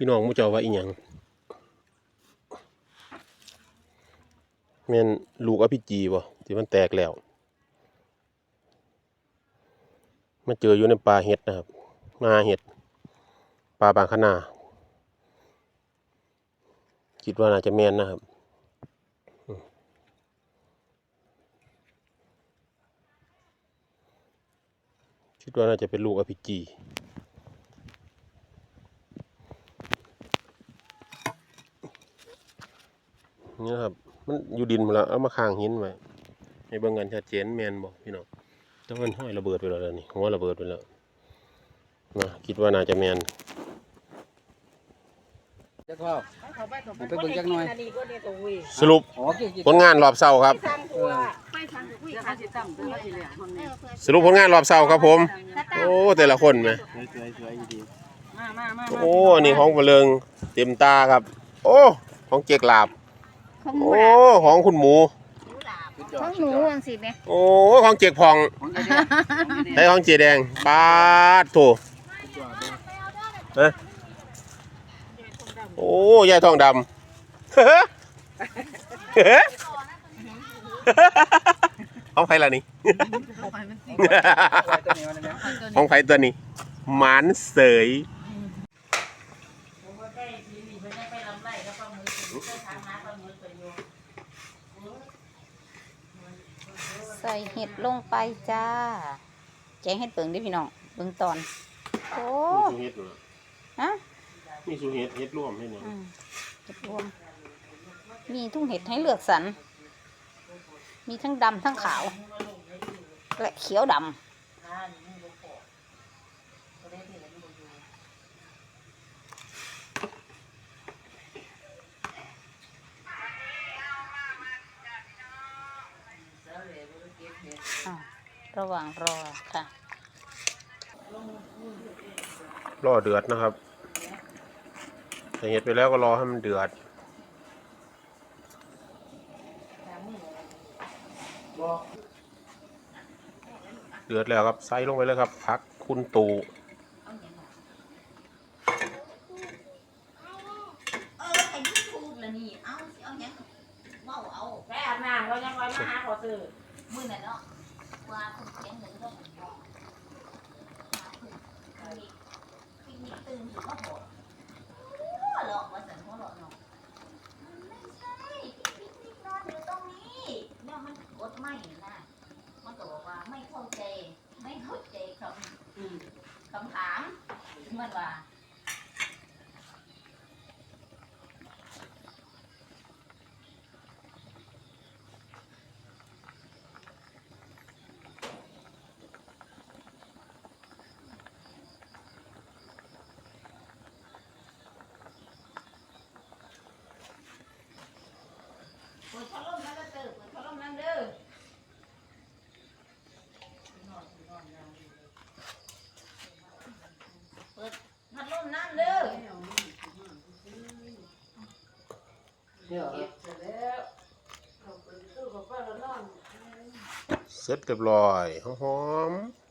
พี่น้องมูเจ้าว่าอีหยังแม่นลูกอภิจีบ่ที่มันแตกแล้วมาเจออยู่ในป่าเห็ดนะครับนาเห็ดป่าบางคะนาคิดว่าน่าจะแม่นนะครับคิดว่าน่าจะเป็นลูกอภิจี นี่นะครับ มันอยู่ดินหมดแล้วเอามาค้างหินไว้ให้เบิ่งกันชัดเจนแมนบอกพี่น้องแต่มันห้อยระเบิดไปแล้วนี่หัวระเบิดไปแล้วนะคิดว่าน่าจะแมนจักรอบผมไปเบิ่งจักหน่อยสรุปอ๋อเกี่ยวกับผลงานรอบเศร้าครับ สรุปผลงานรอบเศร้าครับผม โอ้แต่ละคนไหมสวยๆสวยๆดีมามามาโอ้อันนี่ของเบลิงเต็มตาครับ โอ้ของเจกลาบ ของหมูโอ้ ของคุณหมูสุดยอขอดงหนูอังสิเนี่ยโอ้ ของเจกพองของกระเดียใช้ของเจแดงปาดโถสุดยอดเลยฮะโอ้ยายทองดำของไผล่ะนี่ตัวนี้วันนี้ของไผตัวนี้ หมานเสย ส่เห็ดลงไปจ้า แกงเห็ดเปิงเดิพี่น้องเบิ่งตอน โอ้มีสูเฮ็ดเหรอฮะมีสูเฮ็ดเฮ็ดร่วมให้เนี่ยอืมเห็ดรวม มีทุ่งเห็ดให้เลือกสรร มีทั้งดำทั้งขาว และเขียวดำ ระหว่างรอค่ะ รอเดือดนะครับแต่เฮ็ดไปแล้วก็รอให้มันเดือดเดือดแล้วครับใส่ลงไปเลยครับพักคุณตูเออไอ้ที่พูดแล้วนี่เอาสิเอาหยังเว้าเอาไปอาบน้ำเรายังไว้มาหาขอซื้อมื้อนั้นเนาะ ว่าคุณเสียงเงินก็ผมบอกหาเพิ่นมีตื่นอยู่ก็โหดหัวเราะว่าสันหัวเราะเนาะไม่ใช่ปิกนิกนอนอยู่ตรงนี้เนี่ยมันกดไม่นะมันก็บอกว่าไม่เข้าใจ ไม่เข้าใจคำคำถามมันว่า เปิดพัดลมนั่นก็เจอเปิดพัดลมนั่นเด้อเปิดพัดลมนั่นเด้อ เนี่ยเก็บเสร็จแล้วเขาไปตู้กับป้าแล้วนอน เสร็จเรียบร้อยหอมๆ